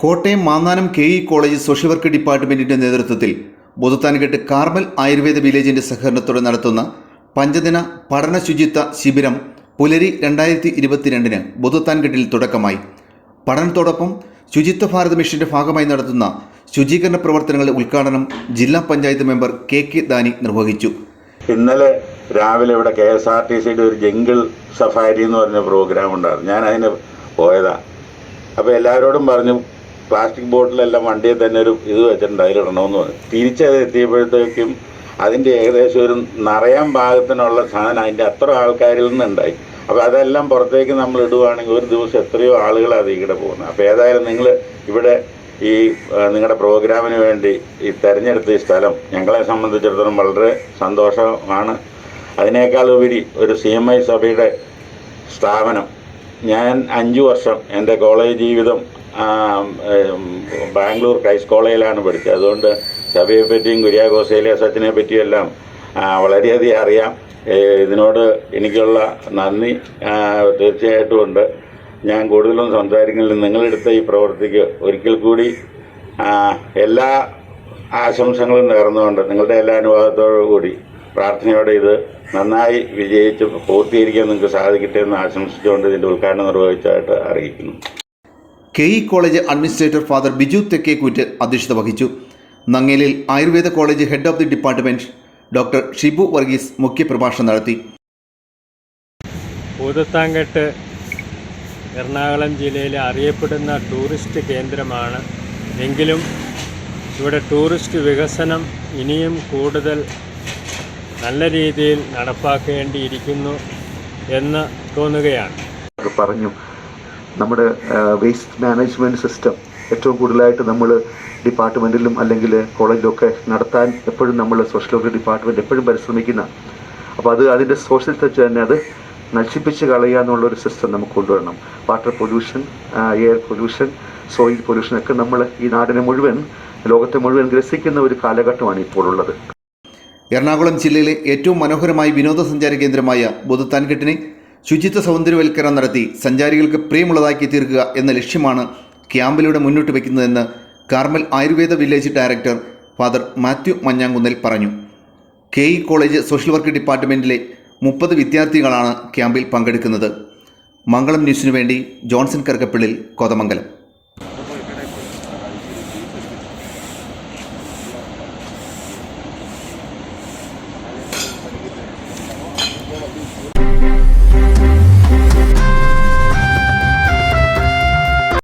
Kottayam Mannanam K E college social work ഡിപ്പാർട്ട്മെന്റിന്റെ നേതൃത്വത്തിൽ ബുധത്താൻകെട്ട് Carmel Ayurveda വില്ലേജിന്റെ സഹകരണത്തോടെ നടത്തുന്ന പഞ്ചദിന പഠന ശുചിത്വ ശിബിരം പുലരി രണ്ടായിരത്തി ഇരുപത്തിരണ്ടിന് ബുധത്താൻകെട്ടിൽ തുടക്കമായി. പഠനത്തോടൊപ്പം ശുചിത്വ ഭാരത് മിഷന്റെ ഭാഗമായി നടത്തുന്ന ശുചീകരണ പ്രവർത്തനങ്ങളുടെ ഉദ്ഘാടനം ജില്ലാ panchayat member K K Dani നിർവഹിച്ചു. ഇന്നലെ രാവിലെ ഇവിടെ കെ എസ് ആർ ടി സിയുടെ ഒരു ജംഗിൾ സഫാരി എന്ന് പറഞ്ഞ പ്രോഗ്രാം ഉണ്ടായിരുന്നു. ഞാൻ അതിന് പോയതാണ് അപ്പോൾ എല്ലാവരോടും പറഞ്ഞു പ്ലാസ്റ്റിക് ബോട്ടിലെല്ലാം വണ്ടിയിൽ തന്നെ ഒരു ഇത് വെച്ചിട്ടുണ്ട് അതിലിടണമെന്ന് പറഞ്ഞു. തിരിച്ചത് എത്തിയപ്പോഴത്തേക്കും അതിന്റെ ഏകദേശം ഒരു നിറയാൻ പാകത്തിനുള്ള സാധനം അതിന്റെ അത്ര ആൾക്കാരിൽ നിന്നുണ്ടായി. അപ്പോൾ അതെല്ലാം പുറത്തേക്ക് നമ്മൾ ഇടുവാണെങ്കിൽ ഒരു ദിവസം എത്രയോ ആളുകൾ ഇവിടെ പോകുന്നത്. അപ്പോൾ ഏതായാലും നിങ്ങൾ ഇവിടെ ഈ നിങ്ങളുടെ പ്രോഗ്രാമിന് വേണ്ടി ഈ തെരഞ്ഞെടുത്ത ഈ സ്ഥലം ഞങ്ങളെ സംബന്ധിച്ചിടത്തോളം വളരെ സന്തോഷമാണ്. അതിനേക്കാൾ ഉപരി ഒരു സി എം ഐ സഭയുടെ സ്ഥാപനം. ഞാൻ അഞ്ച് വർഷം എന്റെ കോളേജ് ജീവിതം ബാംഗ്ലൂർ ക്രൈസ് കോളേജിലാണ് പഠിച്ചത്. അതുകൊണ്ട് സഭയെ പറ്റിയും കുര്യാഘോസയിലെ സച്ചിനെ പറ്റിയും എല്ലാം വളരെയധികം അറിയാം. ഇതിനോട് എനിക്കുള്ള നന്ദി തീർച്ചയായിട്ടും ഉണ്ട്. ഞാൻ കൂടുതലും സംസാരിക്കുന്നില്ല. നിങ്ങളെടുത്ത ഈ പ്രവൃത്തിക്ക് ഒരിക്കൽ കൂടി എല്ലാ ആശംസകളും നേർന്നുകൊണ്ട് നിങ്ങളുടെ എല്ലാ അനുവാദത്തോടു കൂടി പ്രാർത്ഥനയോടെ ഇത് നന്നായി വിജയിച്ച് പൂർത്തീകരിക്കാൻ നിങ്ങൾക്ക് സാധിക്കട്ടെ എന്ന് ആശംസിച്ചുകൊണ്ട് ഇതിന്റെ ഉദ്ഘാടനം നിർവഹിച്ചതായിട്ട് അറിയിക്കുന്നു. K E college administrator father Biju Thekkekoottu അധ്യക്ഷത വഹിച്ചു. നങ്ങേലിൽ Ayurveda college head of the department doctor Shibu Varghese മുഖ്യപ്രഭാഷണം നടത്തി. പൂതത്താങ്കെട്ട് എറണാകുളം ജില്ലയിലെ അറിയപ്പെടുന്ന ടൂറിസ്റ്റ് കേന്ദ്രമാണ്. എങ്കിലും ഇവിടെ ടൂറിസ്റ്റ് വികസനം ഇനിയും കൂടുതൽ നല്ല രീതിയിൽ നടപ്പാക്കേണ്ടിയിരിക്കുന്നു എന്ന് തോന്നുകയാണ്. പറഞ്ഞു. നമ്മുടെ വേസ്റ്റ് മാനേജ്മെന്റ് സിസ്റ്റം ഏറ്റവും കൂടുതലായിട്ട് നമ്മൾ ഡിപ്പാർട്ട്മെന്റിലും അല്ലെങ്കിൽ കോളേജിലൊക്കെ നടത്താൻ എപ്പോഴും നമ്മൾ സോഷ്യൽ വർക്ക് ഡിപ്പാർട്ട്മെന്റ് എപ്പോഴും പരിശ്രമിക്കുന്ന. അപ്പോൾ അത് അതിന്റെ സോഷ്യൽ ടച്ച് തന്നെ അത് നശിപ്പിച്ച് കളയുക എന്നുള്ളൊരു സിസ്റ്റം നമുക്ക് കൊണ്ടുവരണം. Water pollution air pollution soil pollution ഒക്കെ നമ്മൾ ഈ നാടിനെ മുഴുവൻ ലോകത്തെ മുഴുവൻ ഗ്രസിക്കുന്ന ഒരു കാലഘട്ടമാണ് ഇപ്പോൾ ഉള്ളത് എറണാകുളം ജില്ലയിലെ ഏറ്റവും മനോഹരമായ വിനോദസഞ്ചാര കേന്ദ്രമായ ബുധത്താൻകെട്ടിനെ ശുചിത്വ സൗന്ദര്യവൽക്കരണം നടത്തി സഞ്ചാരികൾക്ക് പ്രിയമുള്ളതാക്കി തീർക്കുക എന്ന ലക്ഷ്യമാണ് ക്യാമ്പിലൂടെ മുന്നോട്ട് വയ്ക്കുന്നതെന്ന് Carmel Ayurveda village director father Mathew Manjankunnel പറഞ്ഞു K E college social work ഡിപ്പാർട്ട്മെന്റിലെ മുപ്പത് വിദ്യാർത്ഥികളാണ് ക്യാമ്പിൽ പങ്കെടുക്കുന്നത് മംഗളം ന്യൂസിനു വേണ്ടി Johnson Karukappillil Kothamangalam